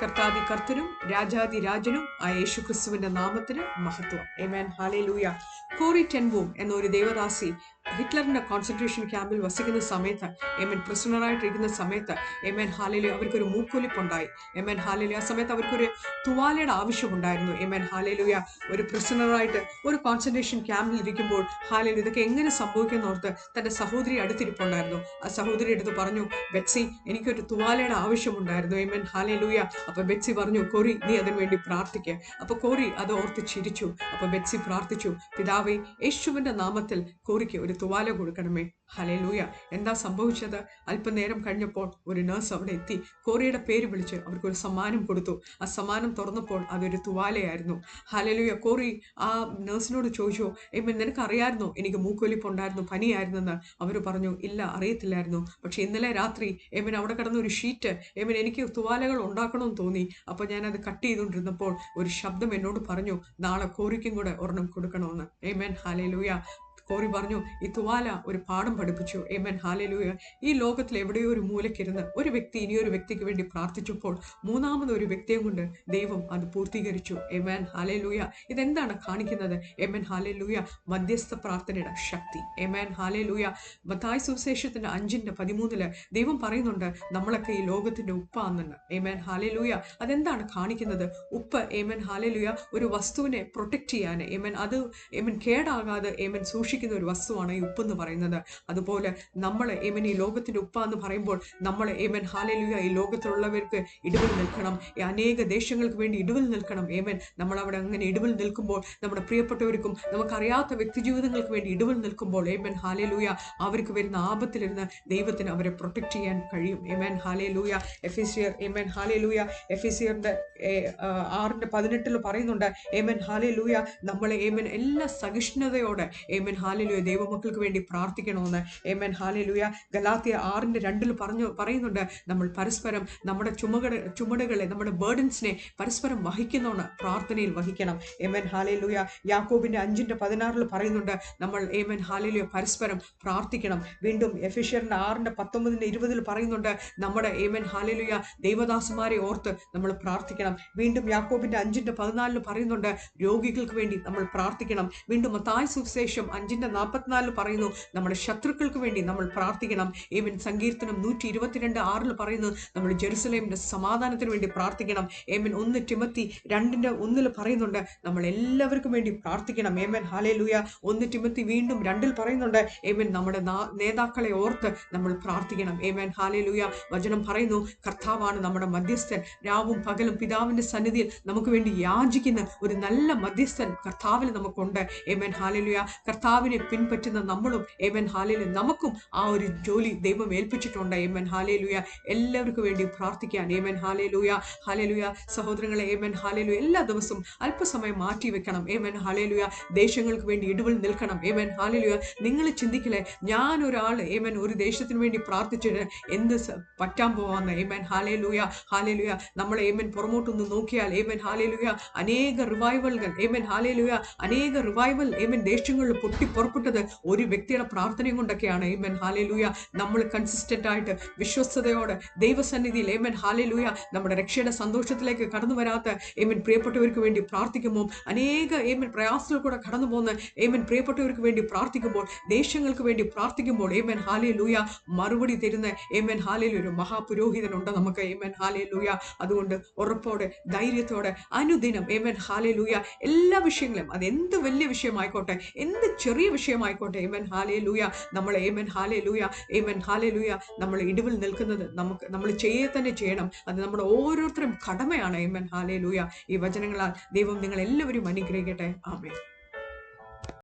കർത്താതി കർത്തനും രാജാതി രാജനും ആ യേശു ക്രിസ്തുവിന്റെ നാമത്തിന് മഹത്വം എമേൻ ഹാലേലൂയ കോറി ടെൻവോം എന്നൊരു ദേവദാസി ഹിറ്റ്ലറിന്റെ കോൺസെൻട്രേഷൻ ക്യാമ്പിൽ വസിക്കുന്ന സമയത്ത് എമൻ പ്രിസണറായിട്ടിരിക്കുന്ന സമയത്ത് എമൻ ഹാലയിലെ അവർക്കൊരു മൂക്കൊലിപ്പുണ്ടായി. എമൻ ഹാലയിലെ ആ സമയത്ത് അവർക്കൊരു തുവാലയുടെ ആവശ്യമുണ്ടായിരുന്നു. എമൻ ഹാലയിലുയ ഒരു പ്രിസണറായിട്ട് ഒരു കോൺസെൻട്രേഷൻ ക്യാമ്പിൽ ഇരിക്കുമ്പോൾ ഹാലയിൽ ഇതൊക്കെ എങ്ങനെ സംഭവിക്കുന്നോർത്ത് തന്റെ സഹോദരി അടുത്തിരിപ്പുണ്ടായിരുന്നു. ആ സഹോദരി എടുത്ത് പറഞ്ഞു ബെറ്റ്സി എനിക്കൊരു തുവാലയുടെ ആവശ്യമുണ്ടായിരുന്നു എമൻ ഹാലേലൂയ. അപ്പൊ ബെറ്റ്സി പറഞ്ഞു കോറി നീ അതിനു വേണ്ടി പ്രാർത്ഥിക്കുക അപ്പൊ കോറി അത് ഓർത്ത് ചിരിച്ചു. അപ്പൊ ബെറ്റ്സി പ്രാർത്ഥിച്ചു പിതാവേ യേശുവിന്റെ നാമത്തിൽ കോറിക്ക് ഒരു തുവാല കൊടുക്കണമേ. ഹലേലൂയ എന്താ സംഭവിച്ചത്? അല്പനേരം കഴിഞ്ഞപ്പോൾ ഒരു നേഴ്സ് അവിടെ എത്തി. കോറിയുടെ പേര് വിളിച്ച് അവർക്കൊരു സമ്മാനം കൊടുത്തു. ആ സമ്മാനം തുറന്നപ്പോൾ അതൊരു തുവാലയായിരുന്നു. ഹലലൂയ കോറി ആ നേഴ്സിനോട് ചോദിച്ചു എമ്മ നിനക്ക് അറിയാമായിരുന്നോ എനിക്ക് മൂക്കൊലിപ്പുണ്ടായിരുന്നു പനിയായിരുന്നെന്ന്. അവർ പറഞ്ഞു ഇല്ല അറിയത്തില്ലായിരുന്നു. പക്ഷെ ഇന്നലെ രാത്രി എമ്മൻ അവിടെ കിടന്ന ഒരു ഷീറ്റ് എമ്മൻ എനിക്ക് തുവാലകൾ ഉണ്ടാക്കണമെന്ന് തോന്നി. അപ്പോൾ ഞാൻ അത് കട്ട് ചെയ്തുകൊണ്ടിരുന്നപ്പോൾ ഒരു ശബ്ദം എന്നോട് പറഞ്ഞു നാളെ കോറിക്കും കൂടെ ഒരെണ്ണം കൊടുക്കണമെന്ന്. എമ്മൻ ഹാലേലൂയ കോറി പറഞ്ഞു ഈ തുവാല ഒരു പാഠം പഠിപ്പിച്ചു. എമൻ ഹാലലൂയ ഈ ലോകത്തിൽ എവിടെയോ ഒരു മൂലക്കിരുന്ന് ഒരു വ്യക്തി ഇനിയൊരു വ്യക്തിക്ക് വേണ്ടി പ്രാർത്ഥിച്ചപ്പോൾ മൂന്നാമത് ഒരു വ്യക്തിയെ കൊണ്ട് ദൈവം അത് പൂർത്തീകരിച്ചു. എമൻ ഹാലലൂയ ഇതെന്താണ് കാണിക്കുന്നത്? എമൻ ഹാലലൂയ മധ്യസ്ഥ പ്രാർത്ഥനയുടെ ശക്തി. എമൻ ഹാലലൂയ മത്തായ സുവിശേഷത്തിന്റെ അഞ്ചിന്റെ പതിമൂന്നിൽ ദൈവം പറയുന്നുണ്ട് നമ്മളൊക്കെ ഈ ലോകത്തിന്റെ ഉപ്പാന്നെന്ന് എമൻ ഹാലലൂയ അതെന്താണ് കാണിക്കുന്നത്? ഉപ്പ്. എമൻ ഹാലലൂയ ഒരു വസ്തുവിനെ പ്രൊട്ടക്ട് ചെയ്യാൻ. എമൻ അത് എമൻ കേടാകാതെ ഏമൻ സൂക്ഷിക്കുന്ന ഒരു വസ്തുവാണ് ഈ ഉപ്പ് എന്ന് പറയുന്നത്. അതുപോലെ നമ്മൾ ഏമൻ ഈ ലോകത്തിന്റെ ഉപ്പ എന്ന് പറയുമ്പോൾ നമ്മൾ ഏമൻ ഹാലലുക ഈ ലോകത്തിലുള്ളവർക്ക് ഇടിവിൽ നിൽക്കണം. ഈ അനേക ദേശങ്ങൾക്ക് വേണ്ടി ഇടിവിൽ നിൽക്കണം ഏമൻ. നമ്മൾ അവിടെ അങ്ങനെ ഇടിവിൽ നിൽക്കുമ്പോൾ നമ്മുടെ പ്രിയപ്പെട്ടവർക്കും നമുക്കറിയാത്ത വ്യക്തി ജീവിതങ്ങൾക്ക് വേണ്ടി ഇടിവിൽ നിൽക്കുമ്പോൾ ഏമൻ ഹാലലൂയ അവർക്ക് വരുന്ന ആപത്തിലിരുന്ന് ദൈവത്തിന് അവരെ പ്രൊട്ടക്ട് ചെയ്യാൻ കഴിയും. ഏമൻ ഹാലലൂയ എഫിസിയർ ഏമൻ ഹാലലൂയ എഫിസിയറിന്റെ ആറിന്റെ പതിനെട്ടിൽ പറയുന്നുണ്ട് ഏമൻ ഹാലലൂയ നമ്മളെ ഏമൻ എല്ലാ സഹിഷ്ണുതയോടെ ഏമൻ ഹാലലൂയ ദൈവമക്കൾക്ക് വേണ്ടി പ്രാർത്ഥിക്കണമെന്ന്. ഏമൻ ഹാലലുയ ഗലാത്തിയ ആറിന്റെ രണ്ടിൽ പറഞ്ഞു പറയുന്നുണ്ട് നമ്മൾ പരസ്പരം നമ്മുടെ ചുമകട ചുമടുകളെ നമ്മുടെ ബേർഡൻസിനെ പരസ്പരം വഹിക്കുന്നവണ് പ്രാർത്ഥനയിൽ വഹിക്കണം. ഏമൻ ഹാലലുയ യാക്കോബിന്റെ അഞ്ചിന്റെ പതിനാറിൽ പറയുന്നുണ്ട് നമ്മൾ ഏമൻ ഹാലലുയ പരസ്പരം പ്രാർത്ഥിക്കണം. വീണ്ടും എഫിഷ്യറിന്റെ ആറിന്റെ പത്തൊമ്പതിന്റെ ഇരുപതിൽ പറയുന്നുണ്ട് നമ്മുടെ ഏമൻ ഹാലലുയ ദൈവദാസന്മാരെ ഓർത്ത് നമ്മൾ പ്രാർത്ഥിക്കണം. വീണ്ടും യാക്കോബിന്റെ അഞ്ചിന്റെ പതിനാലിൽ പറയുന്നുണ്ട് രോഗികൾക്ക് വേണ്ടി നമ്മൾ പ്രാർത്ഥിക്കണം. വീണ്ടും മത്തായ സുവിശേഷം അഞ്ചിന്റെ നാൽപ്പത്തിനാലിൽ പറയുന്നു നമ്മുടെ ശത്രുക്കൾക്ക് വേണ്ടി നമ്മൾ പ്രാർത്ഥിക്കണം. ഏവൻ സങ്കീർത്തനം നൂറ്റി ഇരുപത്തിരണ്ട് ആറിൽ പറയുന്നു നമ്മൾ ജെറുസലേമിന്റെ സമാധാനത്തിന് വേണ്ടി പ്രാർത്ഥിക്കണം. ഏമൻ ഒന്ന് ടിമത്തി രണ്ടിന്റെ ഒന്നിൽ പറയുന്നുണ്ട് നമ്മൾ എല്ലാവർക്കും വേണ്ടി പ്രാർത്ഥിക്കണം. ഏമൻ ഹാലേ ലൂയ ഒന്ന് ടിമത്തി വീണ്ടും രണ്ടിൽ പറയുന്നുണ്ട് ഏമൻ നമ്മുടെ നേതാക്കളെ ഓർത്ത് നമ്മൾ പ്രാർത്ഥിക്കണം. ഏമൻ ഹാലേ ലൂയ വചനം പറയുന്നു കർത്താവാണ് നമ്മുടെ മധ്യസ്ഥൻ. രാവും പകലും പിതാവിന്റെ സന്നിധിയിൽ നമുക്ക് വേണ്ടി യാചിക്കുന്ന ഒരു നല്ല മധ്യസ്ഥൻ കർത്താവിൽ നമുക്കുണ്ട്. ഏമൻ ഹാലലുയ കർത്താവിനെ പിൻപറ്റുന്ന നമ്മളും. ഏമൻ ഹാലയിൽ നമുക്കും ആ ഒരു ജോലി ദൈവം ഏൽപ്പിച്ചിട്ടുണ്ട്. ഏമൻ ഹാലയിലൂയ എല്ലാവർക്കും വേണ്ടി പ്രാർത്ഥിക്കാൻ. ഏമൻ ഹാലയിലൂയ ഹാലയിലൂയ സഹോദരങ്ങളെ ഏമൻ ഹാലയിലു എല്ലാ ദിവസവും അല്പസമയം മാറ്റി വെക്കണം. ഏമൻ ഹാലയിലൂയ ദേശങ്ങൾക്ക് വേണ്ടി ഇടിവിൽ നിൽക്കണം. ഏമൻ ഹാലയിലൂയ നിങ്ങൾ ചിന്തിക്കലേ ഞാൻ ഒരാൾ ഏമൻ ഒരു ദേശത്തിന് വേണ്ടി പ്രാർത്ഥിച്ചിട്ട് എന്ത് പറ്റാൻ പോവാന്ന്? ഏമൻ ഹാലയിലൂയ ഹാലയിലൂയ നമ്മൾ ഏമൻ പുറമോട്ടൊന്ന് നോക്കിയാൽ ഏമൻ ഹാലയിലൂയ അനേക റിവൈവലുകൾ ഏമൻ ഹാലയിലൂയ അനേക റിവൈവൽ ഏമൻ ദേശങ്ങളിൽ പൊട്ടി പുറപ്പെട്ടത് ഒരു വ്യക്തിയുടെ പ്രാർത്ഥനയും കൊണ്ടൊക്കെയാണ്. ഏമൻ ഹാലേലുയ നമ്മൾ കൺസിസ്റ്റന്റ് ആയിട്ട് വിശ്വസ്തയോടെ ദൈവസന്നിധിയിൽ ഏമൻ ഹാലേലുയ നമ്മുടെ രക്ഷയുടെ സന്തോഷത്തിലേക്ക് കടന്നു വരാത്ത ഏമൻ പ്രിയപ്പെട്ടവർക്ക് വേണ്ടി പ്രാർത്ഥിക്കുമ്പോൾ അനേക ഏമൻ പ്രയാസത്തിൽ കൂടെ കടന്നു പോകുന്ന ഏമൻ പ്രിയപ്പെട്ടവർക്ക് വേണ്ടി പ്രാർത്ഥിക്കുമ്പോൾ ദേശങ്ങൾക്ക് വേണ്ടി പ്രാർത്ഥിക്കുമ്പോൾ ഏമൻ ഹാലേലുയ മറുപടി തരുന്ന ഏമൻ ഹാലേലു ഒരു മഹാപുരോഹിതനുണ്ട് നമുക്ക് ഏമൻ ഹാലേലുയ അതുകൊണ്ട് ഉറപ്പോടെ ധൈര്യത്തോടെ അനുദിനം ഏമൻ ഹാലേലൂയ എല്ലാ വിഷയങ്ങളും അത് എന്ത് വലിയ വിഷയമായിക്കോട്ടെ എന്ത് ചെറിയ വിഷയമായിക്കോട്ടെ. ഏമൻ ഹാലേലൂയ നമ്മൾ ഏമൻ ഹാലേലൂയ ഏമൻ ഹാലേലൂയ നമ്മൾ ഇടിവിൽ നിൽക്കുന്നത് നമുക്ക് നമ്മൾ ചെയ്യേ തന്നെ ചെയ്യണം. അത് നമ്മുടെ ഓരോരുത്തരും കടമയാണ്. ഏമൻ ഹാലേലൂയ ഈ വചനങ്ങളാൽ ദൈവം നിങ്ങൾ എല്ലാവരും അനുഗ്രഹിക്കട്ടെ. ആമേ